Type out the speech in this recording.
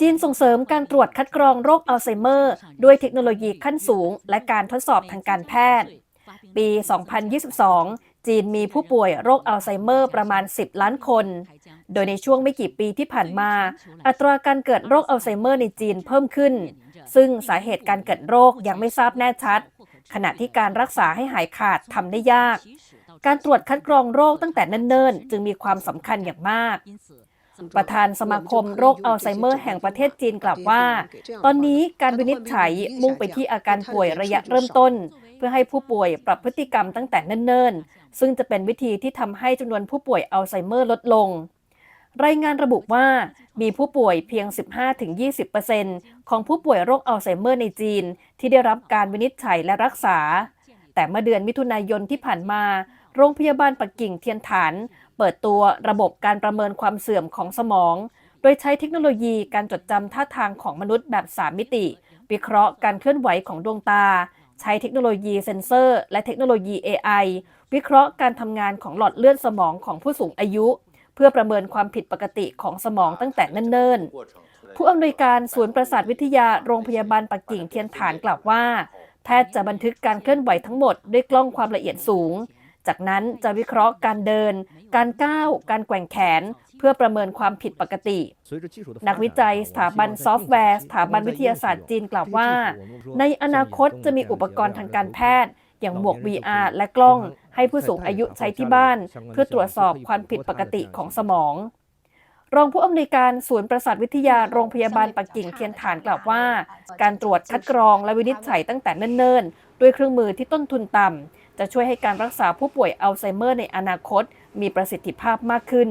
จีนส่งเสริมการตรวจคัดกรองโรคอัลไซเมอร์ ด้วยเทคโนโลยีขั้นสูง และการทดสอบทางการแพทย์ ปี 2022 จีนมีผู้ป่วยโรคอัลไซเมอร์ประมาณ 10 ล้านคน โดยในช่วงไม่กี่ปีที่ผ่านมา อัตราการเกิดโรคอัลไซเมอร์ในจีนเพิ่มขึ้น ซึ่งสาเหตุการเกิดโรคยังไม่ทราบแน่ชัด ขณะที่การรักษาให้หายขาดทำได้ยาก การตรวจคัดกรองโรคตั้งแต่เนิ่นๆ จึงมีความสำคัญอย่างมาก ประธานสมาคมโรคอัลไซเมอร์แห่งประเทศจีนกล่าวว่า ตอนนี้การวินิจฉัยมุ่งไปที่อาการป่วยระยะเริ่มต้น เพื่อให้ผู้ป่วยปรับพฤติกรรมตั้งแต่เนิ่นๆ ซึ่งจะเป็นวิธีที่ทำให้จำนวนผู้ป่วยอัลไซเมอร์ลดลง รายงานระบุว่ามีผู้ป่วยเพียง 15-20%ของผู้ป่วยโรคอัลไซเมอร์ในจีน ที่ได้รับการวินิจฉัยและรักษา แต่เมื่อเดือนมิถุนายนที่ผ่านมา โรงพยาบาลปักกิ่งเทียนฐาน เปิดตัวระบบการประเมินความเสื่อมของสมอง โดยใช้เทคโนโลยีการจดจำท่าทางของมนุษย์แบบ 3 มิติ วิเคราะห์การเคลื่อนไหวของดวงตา ใช้เทคโนโลยีเซ็นเซอร์ และเทคโนโลยี AI วิเคราะห์การทำงานของหลอดเลือดสมองของผู้สูงอายุ เพื่อประเมินความผิดปกติของสมองตั้งแต่เนิ่นๆ ผู้อำนวยการศูนย์ประสาทวิทยาโรงพยาบาลปักกิ่งเทียนฐานกล่าวว่า แพทย์จะบันทึกการเคลื่อนไหวทั้งหมดด้วยกล้องความละเอียดสูงจากนั้นจะวิเคราะห์การเดิน การก้าวการแกว่งแขน เพื่อประเมินความผิดปกติ นักวิจัยสถาบันซอฟต์แวร์สถาบันวิทยาศาสตร์จีนกล่าวว่า ในอนาคตจะมีอุปกรณ์ทางการแพทย์ อย่างหมวก VR และกล้อง ให้ผู้สูงอายุใช้ที่บ้าน เพื่อตรวจสอบความผิดปกติของสมอง รองผู้อำนวยการศูนย์ประสาทวิทยาโรงพยาบาลปักกิ่งเทียนฐานกล่าวว่า การตรวจคัดกรองและวินิจฉัยตั้งแต่เนิ่นๆด้วยเครื่องมือที่ต้นทุนต่ำ จะช่วยให้การรักษาผู้ป่วยอัลไซเมอร์ในอนาคตมีประสิทธิภาพมากขึ้น